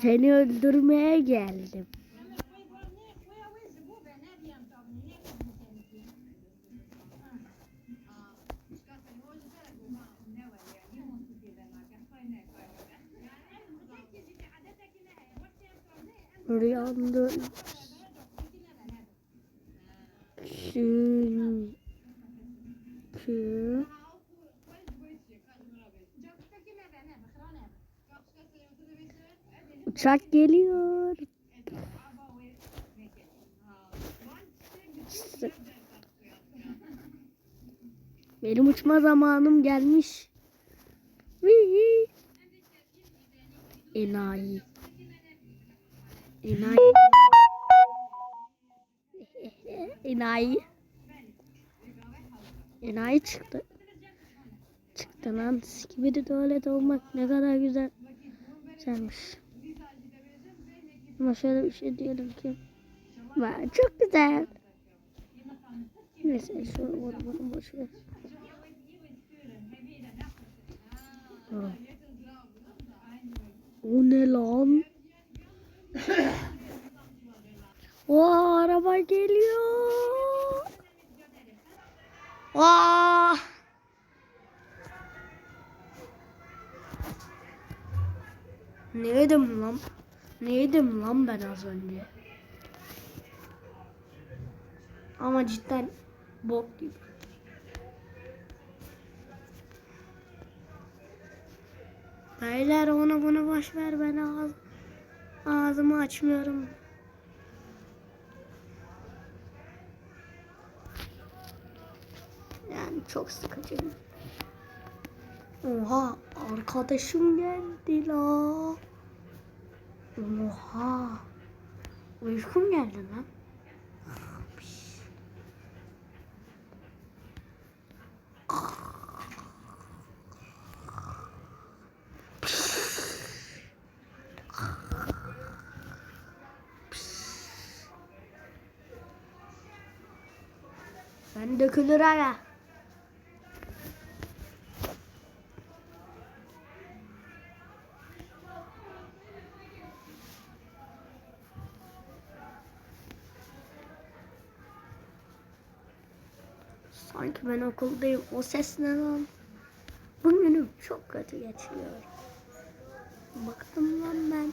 Seni öldürmeye geldim. Rüyamda çünkü uçak geliyor. Benim uçma zamanım gelmiş. Vii. Enayi. Enayi. Enayi. Enayi çıktı. Çıktı lan. Gibi de tuvalet olmak ne kadar güzel. Güzelmiş. Ama şöyle bir şey diyelim ki. Vay, çok güzel. Neyse şu onu bunu boş ver. O ne lan? O araba geliyor. Aa! Ne yedim lan? Ne yedim lan ben az önce? Ama cidden bok gibi. Beyler onu bunu boş ver ben ağz, ağzımı açmıyorum. Yani çok sıkıcı. Oha arkadaşım geldi la. Oha. Uykum geldi lan. Ben dökülür aga. Ben okuldayım. O ses ne lan? Bugünüm çok kötü geçiyor. Baktım lan ben.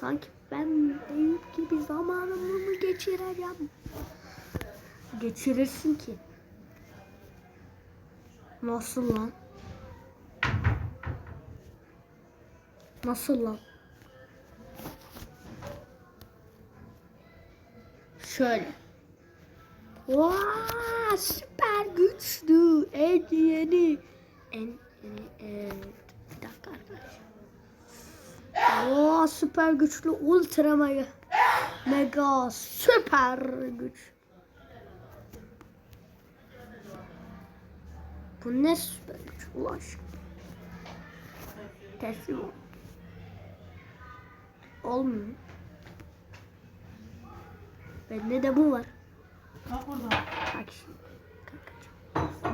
Sanki ben Eyüp gibi zamanımı mı geçireceğim? Geçirirsin ki. Nasıl lan? Nasıl lan? Şöyle. Vaa süper güçlü. En yeni. En yeni. Evet. Bir dakika arkadaşlar. Oo süper güçlü ultra mega. Mega süper güç. Bu ne süper güç ulaş. Teslim ol. Olmuyor. Bende de bu var. Kalk oradan. Bak şimdi.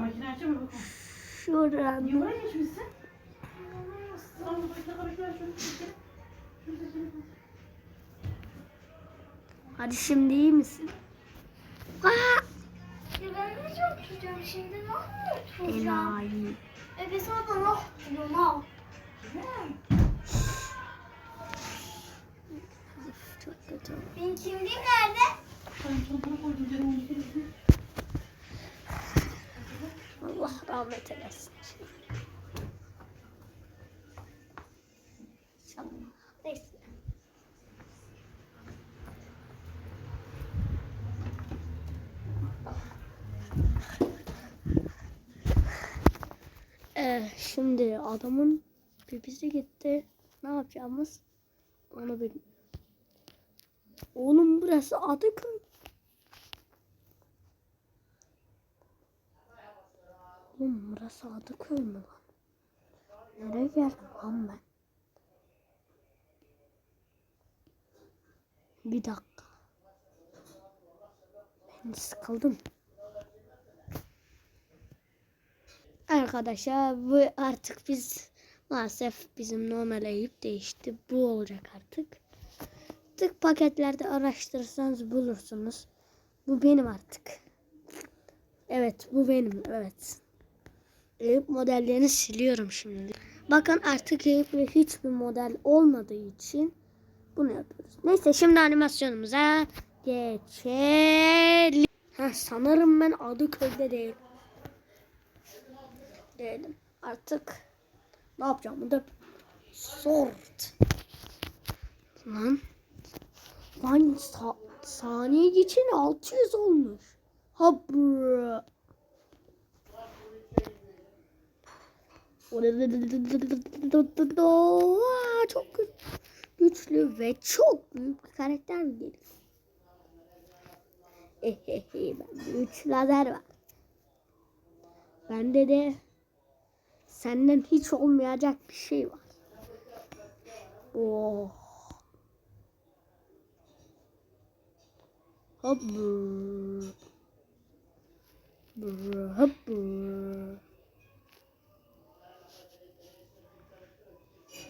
Makine açamıyor bakalım. Şuradan. Niye buraya geçmişsin? Tamam. Hadi şimdi iyi misin? Aa! Ya ben de çok tutacağım şimdi ne yapacağım? Enayi. E biz orada ne yapıyorsun al? Çok kötü oldu. Benim kimliğim nerede? Allah rahmet eylesin. Ee, şimdi adamın pipisi gitti. Ne yapacağımız? Onu bil. Oğlum burası Adıköy. Oğlum burası Adıköy mü lan? Nereye geldim lan ben? Bir dakika. Ben sıkıldım. Arkadaşlar bu artık biz maalesef bizim normal Eyüp değişti. Bu olacak artık. Tık paketlerde araştırırsanız bulursunuz. Bu benim artık. Evet bu benim evet. Eyüp modellerini siliyorum şimdi. Bakın artık Eyüp'le hiçbir model olmadığı için bunu yapıyoruz. Neyse şimdi animasyonumuza geçelim. Heh, sanırım ben Adıköy'de değil. Değilim. Artık ne yapacağımı da sort. Lan. Lan sa saniye için 600 olmuş. Ha bro. Çok gü- güçlü ve çok büyük bir karakter mi? Ehehe, bende 3 lazer var. Bende de senden hiç olmayacak bir şey var. Oh. Hop. brr. Brr, Hop. brr.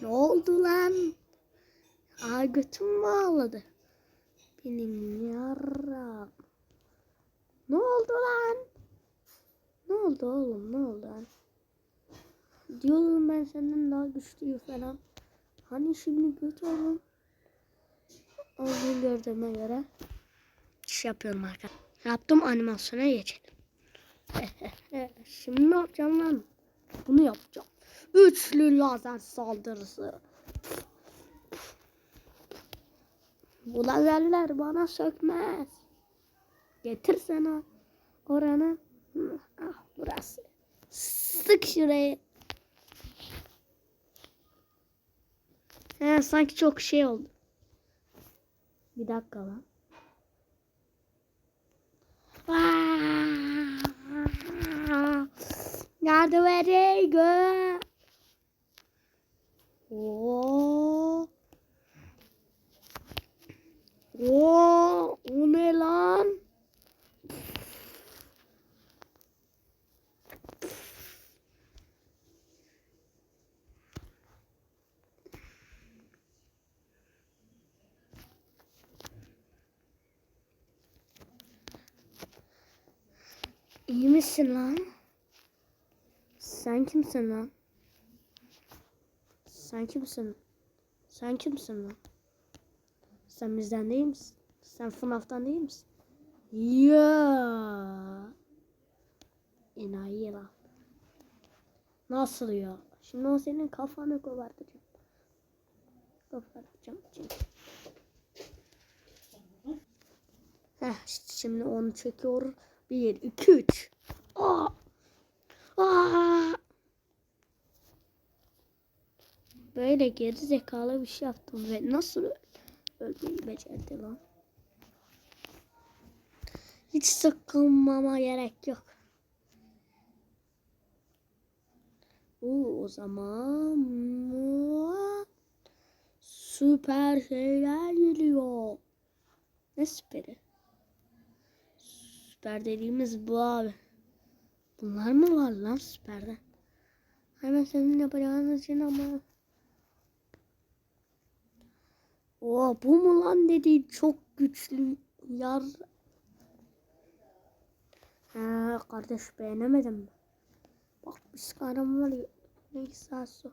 Ne oldu lan? Aa götüm mü ağladı? Benim yaram. Ne oldu lan? Ne oldu oğlum ne oldu lan? Diyorum ben senden daha güçlüyüm falan. Hani şimdi kötü oğlum? Olduğunu gördüğüme göre iş yapıyorum arkadaşlar. Yaptım animasyona geçelim. şimdi ne yapacağım lan? Bunu yapacağım. Üçlü lazer saldırısı. Bu lazerler bana sökmez. Getir sana oranı. Ah burası. Sık şurayı. He, sanki çok şey oldu. Bir dakika lan. Verey gö? Oo. Oo, o ne lan? İyi misin lan? Sen kimsin lan? Sen kimsin? Sen kimsin lan? Sen bizden değil misin? Sen FNAF'tan değil misin? Ya. Enayi. Nasıl ya? Şimdi o senin kafanı kopartacağım. Kopartacağım. Çünkü. Heh, işte şimdi onu çekiyor. Bir, iki, üç. Aa! Aa! Böyle geri zekalı bir şey yaptım ve nasıl öl- ölmeyi becerdi lan? Hiç sıkılmama gerek yok. Oo, o zaman süper şeyler geliyor. Ne süperi? Süper dediğimiz bu abi. Bunlar mı var lan süperde? Hemen senin yapacağın için ama. Oo, bu mu lan dediğin çok güçlü yar. Ha kardeş beğenemedim mi? Bak kahraman var ya. Neyse az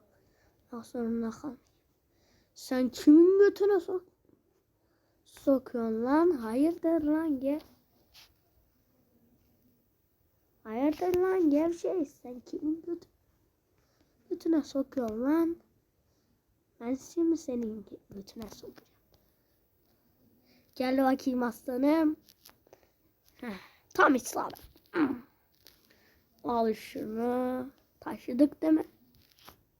sonra kal. Sen kimin götüne sok? Sokuyorsun lan. Hayırdır lan gel. Hayırdır lan gevşek. Sen kimin götü götüne sokuyorsun lan? Ben şimdi senin götüne sokacağım. Gel bakayım aslanım. Heh, tam İslam. Al şunu. Taşıdık değil mi?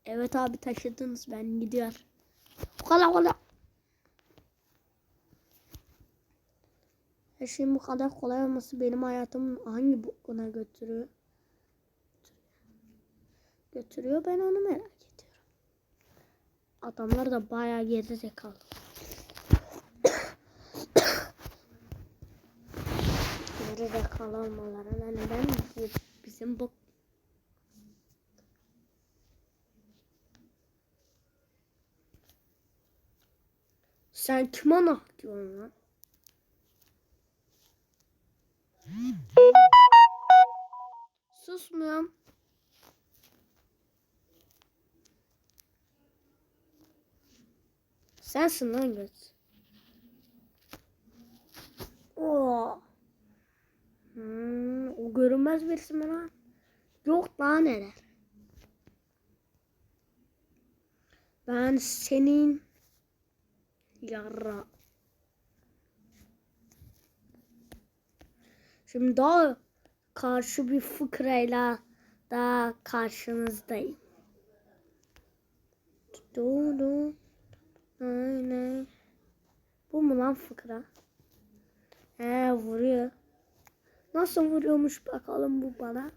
Evet abi taşıdınız ben gidiyor. Kola kola. Her şeyin bu kadar kolay olması benim hayatımın hangi bokuna götürüyor? Götürüyor ben onu merak ediyorum. Adamlar da bayağı geri zekalı. geri zekalı olmaları. Yani bizim bu Sen kim anah diyorsun lan? Susmuyorum. Sensin lan göz. Oo. Hmm, o görünmez birisi mi lan? Yok daha neler. Ben senin yara. Şimdi daha karşı bir fıkrayla daha karşınızdayım. Du nay. Bu mu lan fıkra? He vuruyor. Nasıl vuruyormuş bakalım bu bana.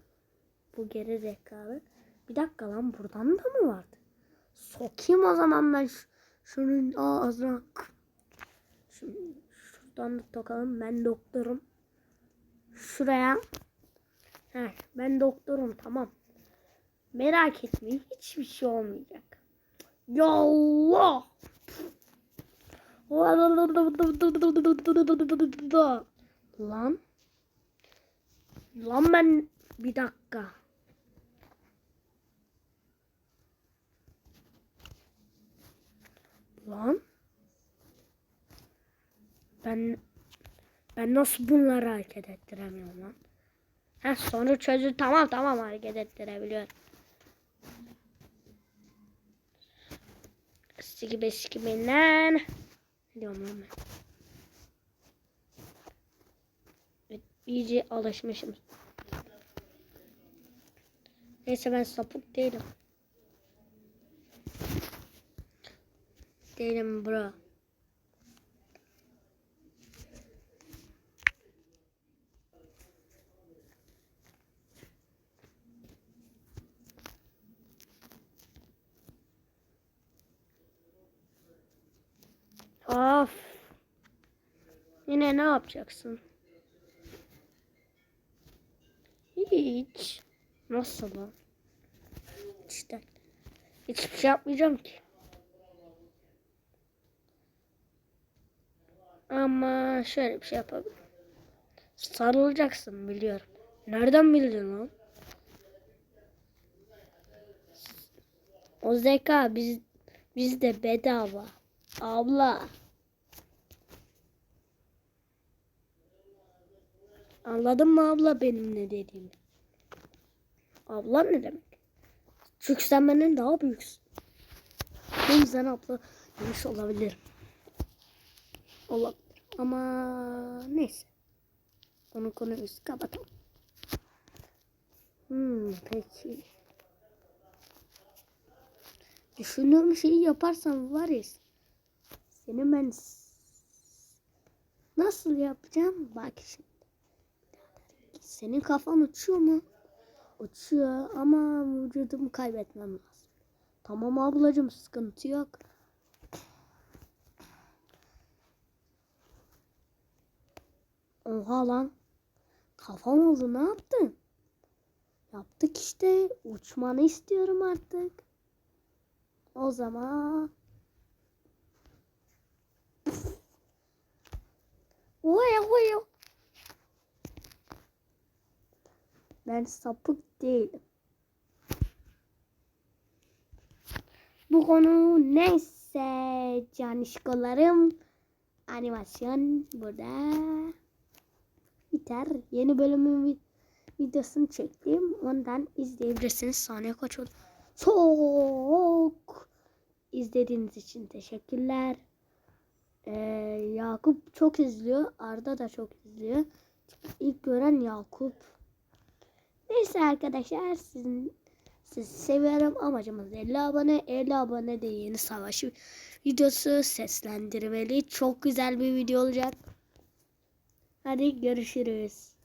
Bu geri zekalı. Bir dakika lan buradan da mı vardı? Sokayım o zaman ben şu- şunun ağzına. Şimdi şuradan da takalım. Ben doktorum. Şuraya. He, ben doktorum tamam. Merak etmeyin hiçbir şey olmayacak. Ya. Lan. Lan ben bir dakika. Lan. Ben ben nasıl bunları hareket ettiremiyorum lan? Ha sonuç çözü tamam tamam hareket ettirebiliyorum. Siki siki lan. Lan ben? Evet, iyice alışmışım. Neyse ben sapık değilim. Değilim bro. Of. Yine ne yapacaksın? Hiç. Nasıl lan? İşte. Hiçbir şey yapmayacağım ki. Ama şöyle bir şey yapabilirim. Sarılacaksın biliyorum. Nereden bildin lan? O zeka biz bizde bedava. Abla. Anladın mı abla benim ne dediğimi? Abla ne demek? Çünkü sen benden daha büyüksün. O yüzden abla demiş olabilirim. Olabilir. Ama neyse. Onu konuyu kapatalım. Hmm, peki. Düşündüğüm şeyi yaparsan var ya seni ben nasıl yapacağım? Bak şimdi. Senin kafan uçuyor mu? Uçuyor ama vücudumu kaybetmem lazım. Tamam ablacığım sıkıntı yok. Oha lan. Kafam oldu ne yaptın? Yaptık işte. Uçmanı istiyorum artık. O zaman Oy oy. Ben sapık değilim. Bu konu neyse canişkolarım animasyon burada biter. Yeni bölümün vi- videosunu çektim. Ondan izleyebilirsiniz. Saniye kaç oldu? Çok izlediğiniz için teşekkürler. Ee, Yakup çok izliyor. Arda da çok izliyor. İlk gören Yakup. Neyse arkadaşlar sizin sizi seviyorum. Amacımız 50 abone. 50 abone de yeni savaş videosu seslendirmeli. Çok güzel bir video olacak. Hadi görüşürüz.